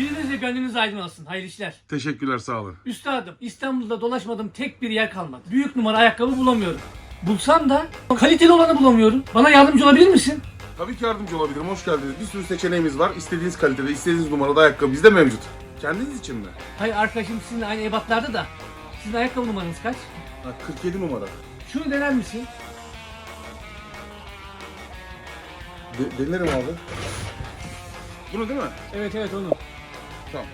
Biriniz de gönlünüz aydın olsun. Hayırlı işler. Teşekkürler sağ olun. Üstadım İstanbul'da dolaşmadığım tek bir yer kalmadı. Büyük numara ayakkabı bulamıyorum. Bulsam da kaliteli olanı bulamıyorum. Bana yardımcı olabilir misin? Tabii ki yardımcı olabilirim. Hoş geldiniz. Bir sürü seçeneğimiz var. İstediğiniz kalitede, istediğiniz numarada ayakkabı bizde mevcut. Kendiniz için mi? Hayır arkadaşım sizinle aynı ebatlarda da. Sizin ayakkabı numaranız kaç? Ha, 47 numara. Şunu dener misin? De- denerim abi. Bunu değil mi? Evet evet onu. Tamam.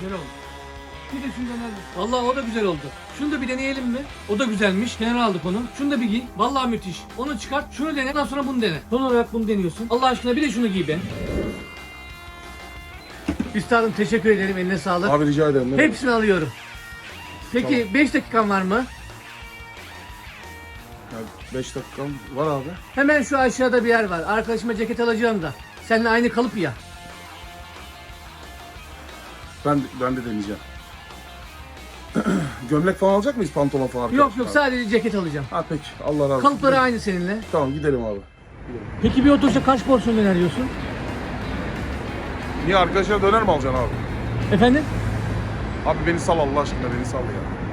Güzel oldu. Bir de şunu dener misin? Vallahi o da güzel oldu. Şunu da bir deneyelim mi? O da güzelmiş. Kenara aldık onu. Şunu da bir giy. Vallahi müthiş. Onu çıkart. Şunu dene. Ondan sonra bunu dene. Son olarak bunu deniyorsun. Allah aşkına bir de şunu giy be. Üstadım teşekkür ederim. Eline sağlık. Abi rica ederim. Ne? Hepsini alıyorum. Peki 5 dakikan var mı? 5 dakikam var abi. Hemen şu aşağıda bir yer var. Arkadaşıma ceket alacağım da. Seninle aynı kalıp ya. Ben ben de deneyeceğim. Gömlek falan alacak mıyız? Pantolon falan? Yok yok sadece ceket alacağım. Ha peki. Allah razı olsun. Kalıpları aynı seninle. Tamam gidelim abi. Peki bir otobüse kaç porsiyon öneriyorsun? Niye arkadaşlar döner mi alacaksın abi? Efendim? Abi beni sal Allah aşkına beni sal ya.